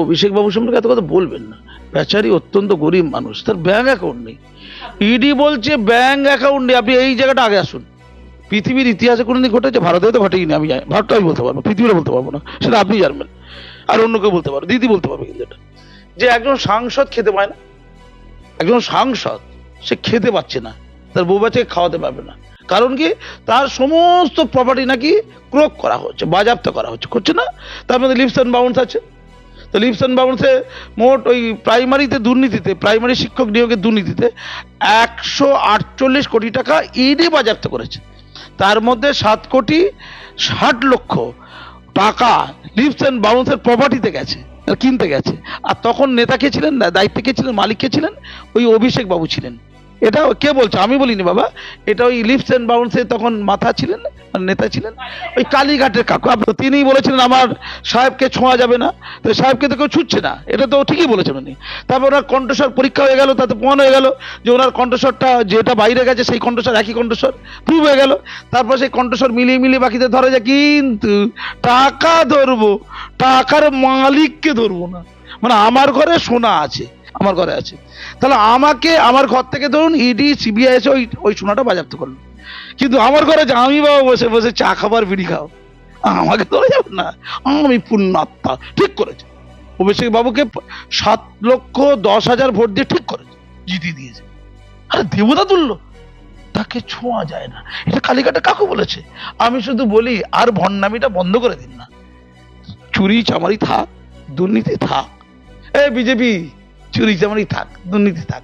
অভিষেক বাবু সম্পর্কে এত কথা বলবেন না। বেচারি অত্যন্ত গরিব মানুষ, তার ব্যাঙ্ক অ্যাকাউন্ট নেই। ইডি বলছে ব্যাঙ্ক অ্যাকাউন্ট নেই। আপনি এই জায়গাটা আগে আসুন। পৃথিবীর ইতিহাসে কোনোদিন ঘটেছে? ভারতে তো ঘটেইনি। আমি জানি ভারতটা আমি বলতে পারব পৃথিবীটা বলতে পারব না। সেটা আপনি জানবেন। আর অন্য কেউ বলতে পারব দিদি বলতে পারবে কিন্তু এটা। যে একজন সাংসদ খেতে পায় না। একজন সাংসদ, সে খেতে পাচ্ছে না। তার বউ বাচ্চাকে খাওয়াতে পারবে না। কারণ কি? তার সমস্ত প্রপার্টি নাকি ক্রোক করা হচ্ছে বাজাপ্ত করা হচ্ছে। করছে না? তার মধ্যে লিপস অ্যান্ড বাউন্স আছে। তো লিপস অ্যান্ড বাউন্সে মোট ওই প্রাইমারিতে দুর্নীতিতে, প্রাইমারি শিক্ষক নিয়োগের দুর্নীতিতে একশো আটচল্লিশ কোটি টাকা ইডি বাজেয়াপ্ত করেছে। তার মধ্যে সাত কোটি ষাট লক্ষ টাকা লিপস অ্যান্ড বাউন্সের প্রপার্টিতে গেছে, কিনতে গেছে। আর তখন নেতা কে ছিলেন দায়িত্বে কে ছিলেন, মালিক কে ছিলেন? ওই অভিষেক বাবু ছিলেন। এটা কে বলছে? আমি বলিনি বাবা। এটা ওই লিপস অ্যান্ড বাউন্সে তখন মাথা ছিলেন মানে নেতা ছিলেন। ওই কালীঘাটের কাকু। তিনিই বলেছিলেন, আমার সাহেবকে ছোঁয়া যাবে না। তো সাহেবকে তো কেউ ছুটছে না। এটা তো ঠিকই বলেছেন উনি। তারপর ওনার কণ্ঠস্বর পরীক্ষা হয়ে গেল, তাতে প্রমাণ হয়ে গেল যে ওনার কণ্ঠস্বরটা যেটা বাইরে গেছে, সেই কণ্ঠস্বর একই কণ্ঠস্বর। প্রুভ হয়ে গেল। তারপর সেই কণ্ঠস্বর মিলিয়ে মিলিয়ে বাকিতে ধরা যায় কিন্তু টাকা ধরবো, টাকার মালিককে ধরবো না। মানে আমার ঘরে সোনা আছে। আমার ঘরে আছে। তাহলে আমাকে, আমার ঘর থেকে ধরুন ইডি সিবিআই এসে ওই ওই সোনাটা বাজাপ্ত করল। কিন্তু আমার ঘরে যে আমি বাবা বসে বসে চা খাবার, বিড়ি খাও আমাকে ধরে যাবে না। আমি পুণ্যাত্মা, ঠিক করেছে। অভিষেক বাবুকে সাত লক্ষ দশ হাজার ভোট দিয়ে ঠিক করেছে, জিতিয়ে দিয়েছে। আরে দেবতা তুললো তাকে ছোঁয়া যায় না। এটা কালীঘাটে কাকু বলেছে। আমি শুধু বলি, আর ভণ্ডামিটা বন্ধ করে দিন না। চুরি, চামারি থাক, দুর্নীতি থাক। এ বিজেপি চুরি চামারি থাক দুর্নীতি থাক।